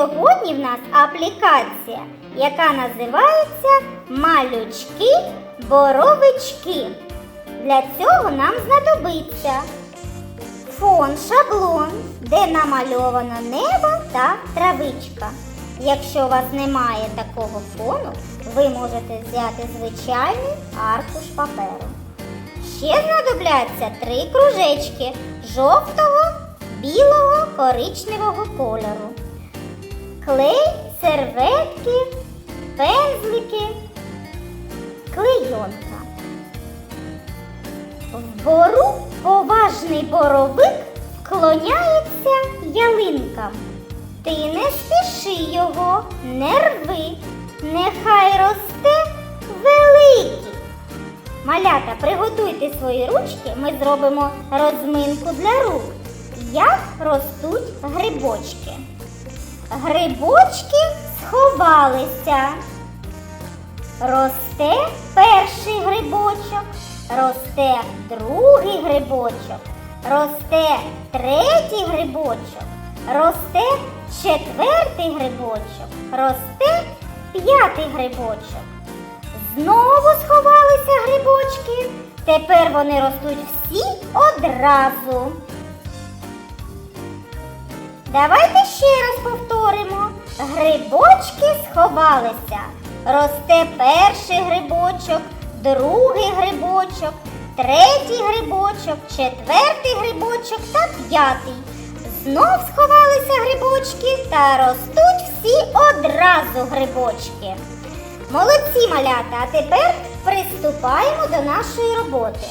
Сьогодні в нас аплікація, яка називається Малючки боровички. Для цього нам знадобиться фон шаблон, де намальовано небо та травичка. Якщо у вас немає такого фону, ви можете взяти звичайний аркуш паперу. Ще знадобляться три кружечки жовтого, білого, коричневого кольору. Клей, серветки, пензлики, клейонка. Вгору поважний боровик вклоняється ялинкам. Ти не спіши його, не рви, нехай росте великий. Малята, приготуйте свої ручки, ми зробимо розминку для рук. Як ростуть грибочки. Грибочки сховалися. Росте перший грибочок, росте другий грибочок, росте третій грибочок, росте четвертий грибочок, росте п'ятий грибочок. Знову сховалися грибочки. Тепер вони ростуть всі одразу. Давайте ще раз повторимо. Грибочки сховалися. Росте перший грибочок, другий грибочок, третій грибочок, четвертий грибочок та п'ятий. Знов сховалися грибочки та ростуть всі одразу грибочки. Молодці малята, а тепер приступаємо до нашої роботи.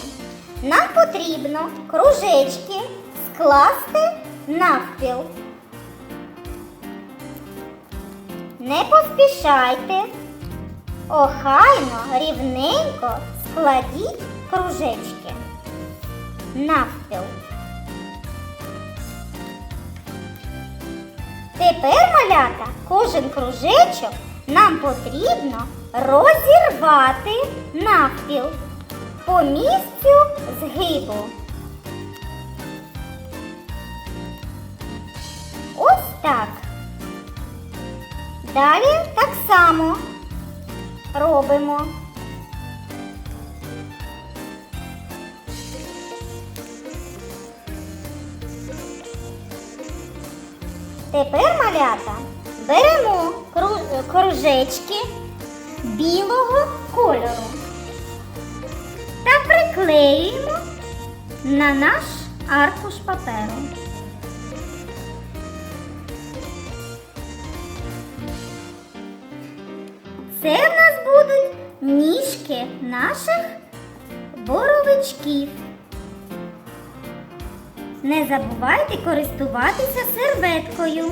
Нам потрібно кружечки скласти навпіл. Не поспішайте. Охайно, рівненько складіть кружечки. Навпіл. Тепер, малята, кожен кружечок нам потрібно розірвати навпіл по місцю згибу. Ось так. Далі так само робимо. Тепер, малята, беремо кружечки білого кольору та приклеюємо на наш аркуш паперу. Це в нас будуть ніжки наших боровичків. Не забувайте користуватися серветкою.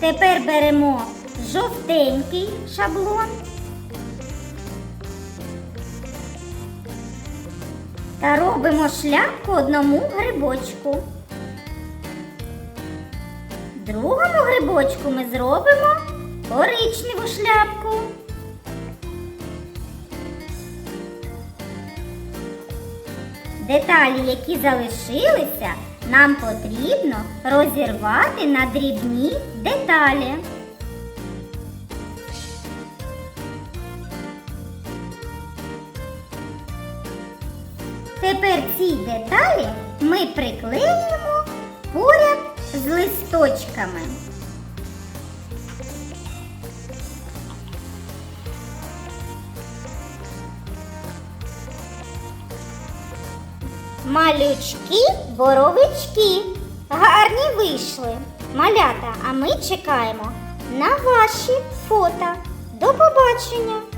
Тепер беремо жовтенький шаблон та робимо шляпку одному грибочку. Другому грибочку ми зробимо коричневу шляпку. Деталі, які залишилися, нам потрібно розірвати на дрібні деталі. Тепер ці деталі ми приклеїмо поряд з листочками. Малючки, боровички. Гарні вийшли. Малята, а ми чекаємо на ваші фото. До побачення!